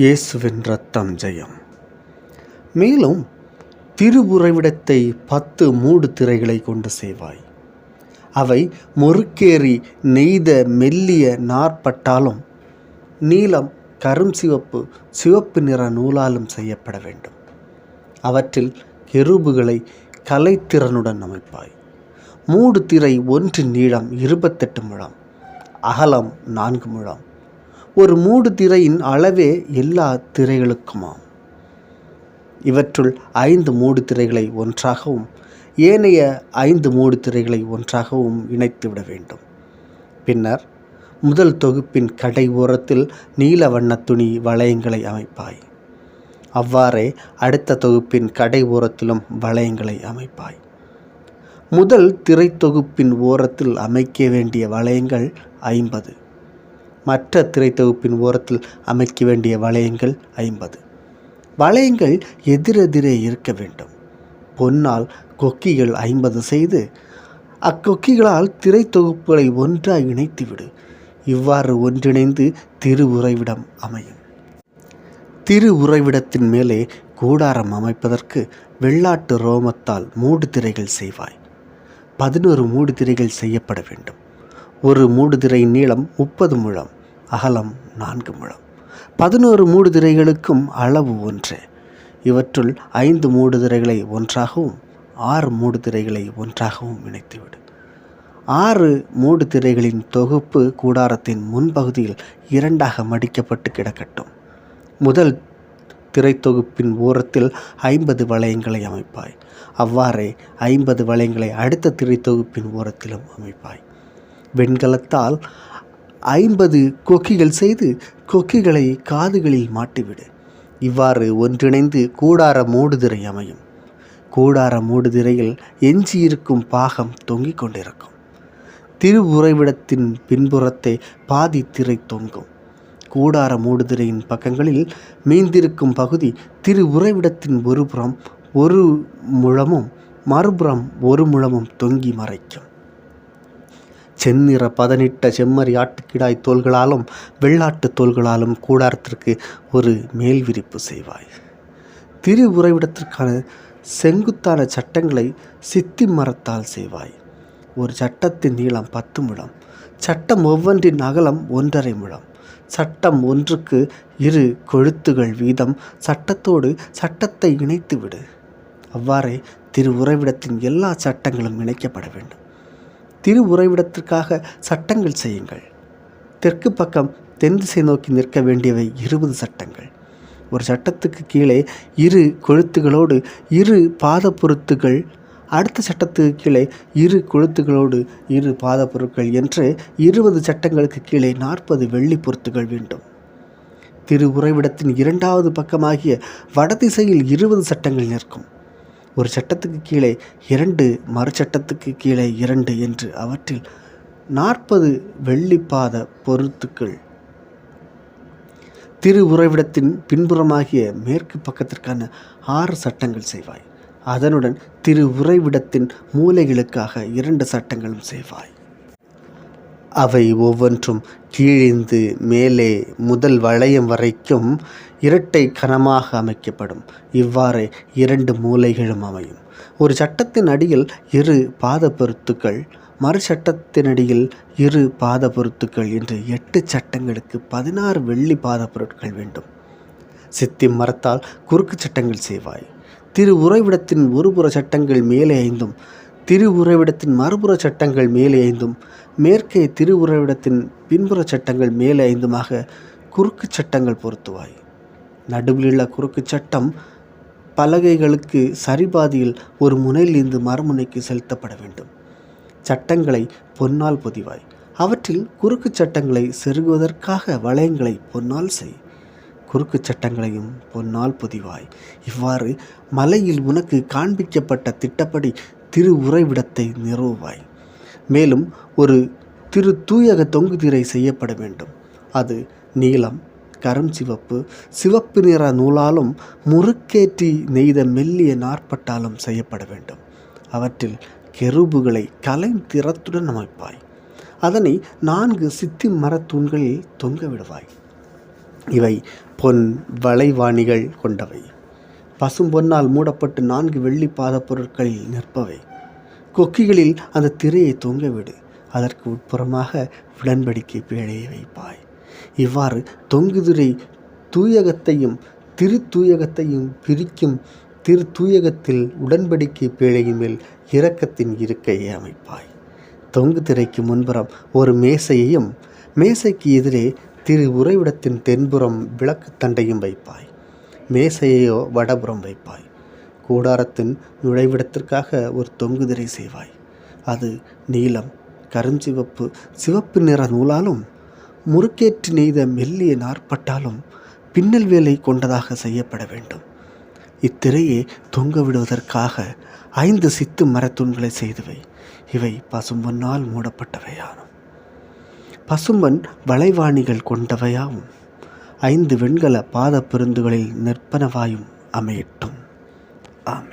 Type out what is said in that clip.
இயேசுவின் ரத்தம் ஜெயம். மேலும் திருவுறைவிடத்தை பத்து மூடு திரைகளை கொண்டு செய்வாய். அவை முறுக்கேறி நெய்த மெல்லிய நாற்பட்டாலும் நீலம் கரும் சிவப்பு சிவப்பு நிற நூலாலும் செய்யப்பட வேண்டும். அவற்றில் கெருபுகளை கலைத்திறனுடன் அமைப்பாய். மூடு திரை ஒன்று நீளம் இருபத்தெட்டு முழம் அகலம் நான்கு முழம் ஒரு மூடு திரையின் அளவே எல்லா திரைகளுக்குமாம். இவற்றுள் ஐந்து மூடு திரைகளை ஒன்றாகவும் ஏனைய ஐந்து மூடு திரைகளை ஒன்றாகவும் இணைத்துவிட வேண்டும். பின்னர் முதல் தொகுப்பின் கடை ஓரத்தில் நீல வண்ணத் துணி வளையங்களை அமைப்பாய். அவ்வாறே அடுத்த தொகுப்பின் கடை ஓரத்திலும் வளையங்களை அமைப்பாய். முதல் திரை தொகுப்பின் ஓரத்தில் அமைக்க வேண்டிய வளையங்கள் ஐம்பது. மற்ற திரைத்தொகுப்பின் ஓரத்தில் அமைக்க வேண்டிய வளையங்கள் ஐம்பது. வளையங்கள் எதிரெதிரே இருக்க வேண்டும். பொன்னால் கொக்கிகள் ஐம்பது செய்து அக்கொக்கிகளால் திரைத்தொகுப்புகளை ஒன்றாக இணைத்துவிடு. இவ்வாறு ஒன்றிணைந்து திரு உறைவிடம் அமையும். திரு உறைவிடத்தின் மேலே கூடாரம் அமைப்பதற்கு வெள்ளாட்டு ரோமத்தால் மூடு திரைகள் செய்வாய். பதினோரு மூடு திரைகள் செய்யப்பட வேண்டும். ஒரு மூடுதிரையின் நீளம் முப்பது முழம் அகலம் நான்கு முழம். பதினோரு மூடுதிரைகளுக்கும் அளவு ஒன்று. இவற்றுள் ஐந்து மூடுதிரைகளை ஒன்றாகவும் ஆறு மூடுதிரைகளை ஒன்றாகவும் இணைத்துவிடு. ஆறு மூடு திரைகளின் தொகுப்பு கூடாரத்தின் முன்பகுதியில் இரண்டாக மடிக்கப்பட்டு கிடக்கட்டும். முதல் திரைத்தொகுப்பின் ஓரத்தில் ஐம்பது வளையங்களை அமைப்பாய். அவ்வாறே ஐம்பது வளையங்களை அடுத்த திரைத்தொகுப்பின் ஓரத்திலும் அமைப்பாய். வெண்கலத்தால் ஐம்பது கொக்கிகள் செய்து கொக்கிகளை காதுகளில் மாட்டிவிடு. இவ்வாறு ஒன்றிணைந்து கூடார மூடுதிரை அமையும். கூடார மூடுதிரையில் எஞ்சியிருக்கும் பாகம் தொங்கிக் கொண்டிருக்கும். திருவுறைவிடத்தின் பின்புறத்தை பாதி திரை தொங்கும். கூடார மூடுதிரையின் பக்கங்களில் மீந்திருக்கும் பகுதி திரு உறைவிடத்தின் ஒரு புறம் ஒரு முழமும் மறுபுறம் ஒரு முழமும் தொங்கி மறைக்கும். செந்நிற பதனிட்ட செம்மறி ஆட்டுக்கிடாய் தோள்களாலும் வெள்ளாட்டு தோள்களாலும் கூடாரத்திற்கு ஒரு மேல் விரிப்பு செய்வாய். திரு உறைவிடத்திற்கான செங்குத்தான சட்டங்களை சித்தி மரத்தால் செய்வாய். ஒரு சட்டத்தின் நீளம் பத்து முழம் சட்டம் ஒவ்வொன்றின் அகலம் ஒன்றரை முழம். சட்டம் ஒன்றுக்கு இரு கொழுத்துகள் வீதம் சட்டத்தோடு சட்டத்தை இணைத்து விடு அவ்வாறே திரு உறைவிடத்தின் எல்லா சட்டங்களும் இணைக்கப்பட வேண்டும். திரு உறைவிடத்திற்காக சட்டங்கள் செய்யுங்கள். தெற்கு பக்கம் தென் திசை நோக்கி நிற்க வேண்டியவை இருபது சட்டங்கள். ஒரு சட்டத்துக்கு கீழே இரு கொழுத்துகளோடு இரு பாத பொருத்துகள் அடுத்த சட்டத்துக்கு கீழே இரு கொழுத்துகளோடு இரு பாத பொருட்கள் என்று இருபது சட்டங்களுக்கு கீழே நாற்பது வெள்ளி பொருத்துகள் வேண்டும். திரு உறைவிடத்தின் இரண்டாவது பக்கமாகிய வடதிசையில் இருபது சட்டங்கள் நிற்கும். ஒரு சட்டத்துக்கு கீழே இரண்டு மறு சட்டத்துக்கு கீழே இரண்டு என்று அவற்றில் நாற்பது வெள்ளிப்பாத பொருத்துக்கள். திரு உறைவிடத்தின் பின்புறமாகிய மேற்கு பக்கத்திற்கான ஆறு சட்டங்கள் செய்வாய். அதனுடன் திரு உறைவிடத்தின் மூலைகளுக்காக இரண்டு சட்டங்களும் செய்வாய். அவை ஒவ்வொன்றும் கீழிந்து மேலே முதல் வளையம் வரைக்கும் இரட்டை கனமாக அமைக்கப்படும். இவ்வாறே இரண்டு மூலைகளும் அமையும். ஒரு சட்டத்தின் அடியில் இரு பாத பொருத்துக்கள் மறு சட்டத்தினடியில் இரு பாத பொருத்துக்கள் என்று எட்டு சட்டங்களுக்கு பதினாறு வெள்ளி பாத பொருட்கள் வேண்டும். சித்தி மரத்தால் குறுக்கு சட்டங்கள் செய்வாய். திரு உறைவிடத்தின் ஒருபுற சட்டங்கள் மேலே ஐந்தும் திரு உறைவிடத்தின் மறுபுற சட்டங்கள் மேலே ஐந்தும் மேற்கே திரு உறைவிடத்தின் பின்புற சட்டங்கள் மேலே ஐந்துமாக குறுக்கு சட்டங்கள் பொருத்துவாய். நடுவிலுள்ள குறுக்கு சட்டம் பலகைகளுக்கு சரிபாதியில் ஒரு முனையிலிருந்து மறுமுனைக்கு செலுத்தப்பட வேண்டும். சட்டங்களை பொன்னால் பொதிவாய். அவற்றில் குறுக்கு சட்டங்களை செருகுவதற்காக வளையங்களை பொன்னால் செய். குறுக்கு சட்டங்களையும் பொன்னால் பொதிவாய். இவ்வாறு மலையில் உனக்கு காண்பிக்கப்பட்ட திட்டப்படி திரு உறைவிடத்தை நிறுவுவாய். மேலும் ஒரு திரு தூயக தொங்கு திரை செய்யப்பட வேண்டும். அது நீளம் கரும் சிவப்பு சிவப்பு நிற நூலாலும் முறுக்கேற்றி நெய்த மெல்லிய நாற்பட்டாலும் செய்யப்பட வேண்டும். அவற்றில் கெருபுகளை கலை திறத்துடன் அமைப்பாய். அதனை நான்கு சித்தி மரத்தூண்களில் தொங்க விடுவாய். இவை பொன் வளைவாணிகள் கொண்டவை. பசும்பொன்னால் மூடப்பட்டு நான்கு வெள்ளி பாதப் பொருட்களில் நிற்பவை. கொக்கிகளில் அந்த திரையை தொங்கவிடு அதற்கு உட்புறமாக உடன்படிக்கை பேழையை வைப்பாய். இவ்வாறு தொங்குதிரை தூயகத்தையும் திருத்தூயகத்தையும் பிரிக்கும் திருத்தூயகத்தில் உடன்படிக்கை பேழையின் மேல் இரக்கத்தின் இருக்கையை அமைப்பாய். தொங்கு திரைக்கு முன்புறம் ஒரு மேசையையும் மேசைக்கு எதிரே திரு உறைவிடத்தின் தென்புறம் விளக்குத்தண்டையும் வைப்பாய். மேசையையோ வடபுறம் வைப்பாய். கூடாரத்தின் நுழைவிடத்திற்காக ஒரு தொங்குதிரை செய்வாய். அது நீலம் கருஞ்சிவப்பு சிவப்பு நிற நூலாலும் முறுக்கேற்றி நெய்த மெல்லிய நாற்பட்டாலும் பின்னல் வேலை கொண்டதாக செய்யப்பட வேண்டும். இத்திரையை தொங்க விடுவதற்காக ஐந்து சித்து மரத்தூண்களை செய்தவை. இவை பசும்பொன்னால் மூடப்பட்டவையாகும் பசும்பன் வளைவாணிகள் கொண்டவையாகும் ஐந்து வெண்கல பாத பெருந்துகளில் நிற்பனவாயும் அமையட்டும். ஆமை